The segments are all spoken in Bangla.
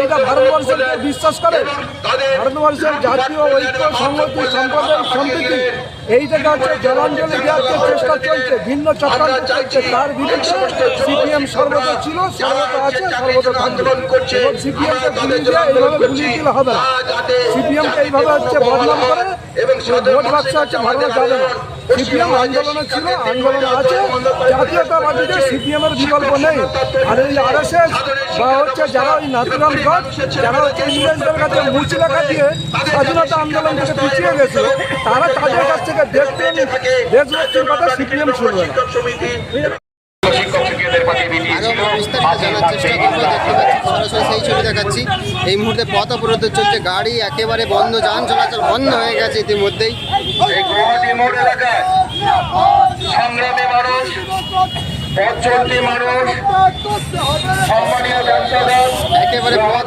এইটা ভারতবর্ষের বিশ্বাস করে। ভারতবর্ষের জাতীয় ঐক্য, সংহতি সম্প্রদায় সম্প্রীতি, এইটাকে হচ্ছে জলাঞ্জলি চলছে, ভিন্ন চক্রান্ত চলছে, তার আছে, সর্বদা এবং এইভাবে হবে না। সিপিএমকে এইভাবে হচ্ছে বদনাম করে ভোট হচ্ছে ভারত যাবে না। সিপিএম আন্দোলনে ছিল, আন্দোলন আছে, জাতীয়তাবাদীদের সিপিএম এর বিকল্প নেই। আর এই আরএসএস বা হচ্ছে যারা ওই নাথুরাম ঘট যারা হচ্ছে ইংরেজদের কাছে মুচি লেখা দিয়ে স্বাধীনতা আন্দোলন থেকে পিছিয়ে গেছে তারা তাদের কাছ থেকে দেখতেন দেশভক্তির কথা সিপিএম শুনবে না। আরও বিস্তারিত জানার চেষ্টা করব দেখতে পাচ্ছি সরাসরি সেই ছবি দেখাচ্ছি। এই মুহূর্তে পথ অবরোধ চলছে গাড়ি একেবারে বন্ধ যান চলাচল বন্ধ হয়ে গেছে ইতিমধ্যেই। সংগ্রামী মানুষ চলতি মানুষ একেবারে পথ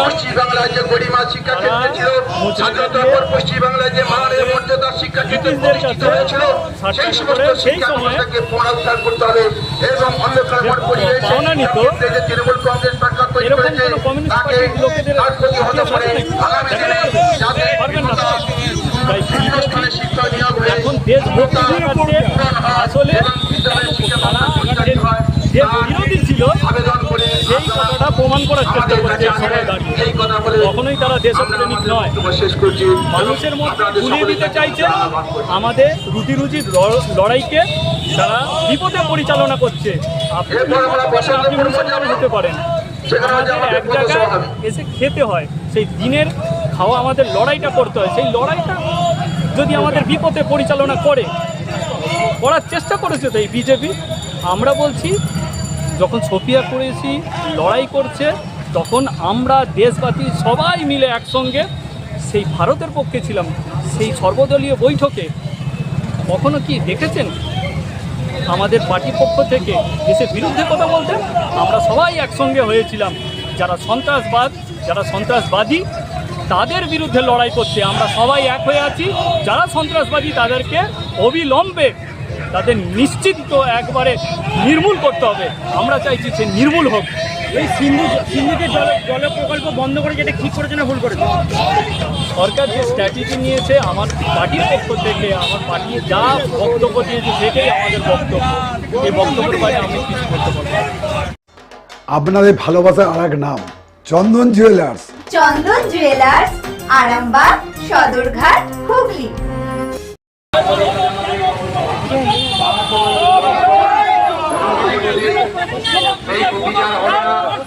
পশ্চিমবাংলায় যে গরিমা শিক্ষা ছিল স্বাধীনতার পর পশ্চিমবাংলায় যে মানের মর্যাদার শিক্ষা প্রতিষ্ঠিত হয়েছিল সেই সমস্ত শিক্ষা ব্যবস্থাকে পুনরুদ্ধার করতে হবে এবং অন্ধকারময় পরিবেশ যে তৃণমূল কংগ্রেস সরকার তৈরি করেছে তাকে তার প্রতি হতে পারে। আগামী দিনে যাতে এখন দেশ হয়ে আসলে এবং বিদ্যালয়ের শিক্ষা তারা ব্যবস্থা যে পরিচালিত হয় যে বিরোধী ছিল আবেদন করে সেই কথাটা প্রমাণ করার চেষ্টা করেছে কখনোই তারা দেশপ্রেমিক নয়। মানুষের মধ্যে ভুলিয়ে দিতে চাইছে আমাদের রুটি রুজির লড়াইকে তারা বিপদে পরিচালনা করছে। আপনি আপনি মুসলমান হতে পারেন আমাদের এক জায়গায় এসে খেতে হয় সেই দিনের খাওয়া আমাদের লড়াইটা করতে হয়। সেই লড়াইটা যদি আমাদের বিপদে পরিচালনা করে করার চেষ্টা করেছে তো এই বিজেপি। আমরা বলছি যখন সোফিয়া করেছি লড়াই করছে, তখন আমরা দেশবাসী সবাই মিলে একসঙ্গে সেই ভারতের পক্ষে ছিলাম, সেই সর্বদলীয় বৈঠকে। কখনো কি দেখেছেন? আমাদের পার্টির পক্ষ থেকে দেশের বিরুদ্ধে কথা বলতেন, আমরা সবাই একসঙ্গে হয়েছিলাম। যারা সন্ত্রাসবাদ, যারা সন্ত্রাসবাদী, তাদের বিরুদ্ধে লড়াই করতে আমরা সবাই এক হয়ে আছি। যারা সন্ত্রাসবাদী, তাদেরকে অবিলম্বে তাদের নিশ্চিত একবারে নির্মূল করতে হবে। আমরা চাইছি সে নির্মূল হোক। এই সিন্ধু সিন্ধুকে জল জল প্রকল্প বন্ধ করে যেটা ঠিক করেছে না ভুল করেছে? সরকার যে স্ট্র্যাটেজি নিয়েছে আমার পার্টির পক্ষ থেকে আমার পার্টি যা বক্তব্য দিয়েছে সেটাই আমাদের বক্তব্য। এই বক্তব্যের বাইরে আমি কিছু করতে পারব আপনাদের ভালোবাসার আর এক নাম চন্দন জুয়েলার্স। চন্দন জুয়েলার্স আরামবাগ সদরঘাট হুগলি।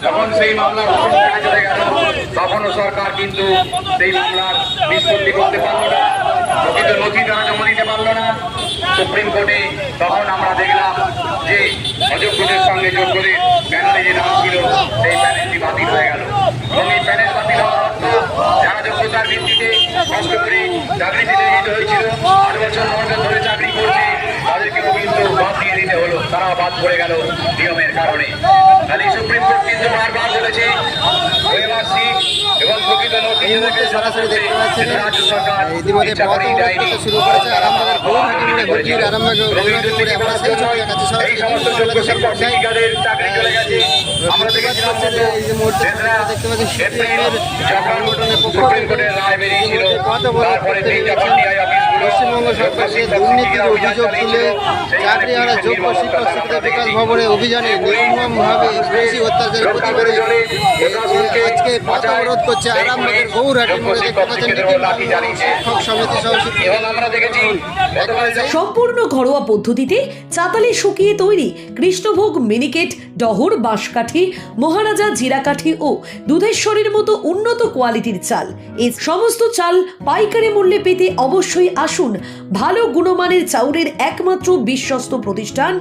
যখন সেই তখনও সরকার কিন্তু সেই মামলার নিষ্পত্তি করতে না। প্রকৃত নথি তারা জমা দিতে পারল না। সুপ্রিম কোর্টে তখন আমরা দেখলাম যে অযোগ্যদের সঙ্গে যোগ্যদের প্যানেলে যে নাম ছিল, সেই প্যানেলটি বাতিল হয়ে গেল। এবং এই প্যানেল বাতিল হওয়ার অর্থ যারা ভিত্তিতে কষ্ট করে চাকরিতে নিয়োজিত হয়েছিল, আট বছর ধরে চাকরি করছে তাদেরকেও কিন্তু বাদ দিয়ে দিতে হলো। তারা বাদ পড়ে গেল নিয়মের কারণে তাহলে সুপ্রিম কোর্ট কিন্তু বারবার বলেছে ওএমআরসি এবং প্রকৃত মুহূর্তে সরাসরি দেখতে পাচ্ছেন রাজ্য সরকার ইতিমধ্যে শুরু করেছে আরামবাগের গৌরহাটি মোড়ে হুগলির আরামবাগের গৌরহাটি আমরা সেই ছবি দেখাচ্ছি সরাসরি যে এই যে মুহূর্তে দেখতে পাচ্ছি সিপিএমের যখন সংগঠনের পক্ষ থেকে কোর্টের রায় পশ্চিমবঙ্গ সরকারকে দুর্নীতির অভিযোগ তুলে চাকরি হারা যোগ্য শিক্ষক শিক্ষিকা বিকাশ ভবনে অভিযানে নির্মমভাবে কৃষি অত্যাচারের প্রতিবাদে আজকে পথ অবরোধ করছে আরামবাগের গৌরহাটি মোড়ে দেখতে পাচ্ছেন শিক্ষক সমিতি সহ সম্পূর্ণ ঘরোয়া পদ্ধতিতে চাতালে শুকিয়ে তৈরি কৃষ্ণভোগ মিনিকেট ডহর বাঁশকাঠি মহারাজা জিরাকাঠি ও দুধেশ্বরীর মতো উন্নত কোয়ালিটির চাল। এই সমস্ত চাল পাইকারি মূল্যে পেতে অবশ্যই আসুন, ভালো গুণমানের চাউলের একমাত্র বিশ্বস্ত প্রতিষ্ঠান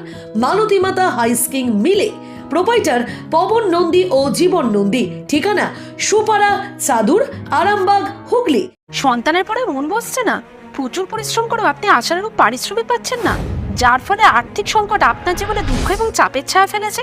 মালতীমাতা হাইস্কিং মিলে প্রোপাইটার পবন নন্দী ও জীবন নন্দী। ঠিকানা সুপারা চাদুর, আরামবাগ, হুগলি। সন্তানের পরে মন বসছে না। প্রচুর পরিশ্রম করেও আপনি আশানুরূপ পারিশ্রমিক পাচ্ছেন না। যার ফলে আর্থিক সংকট আপনার জীবনে দুঃখ এবং চাপের ছায়া ফেলেছে।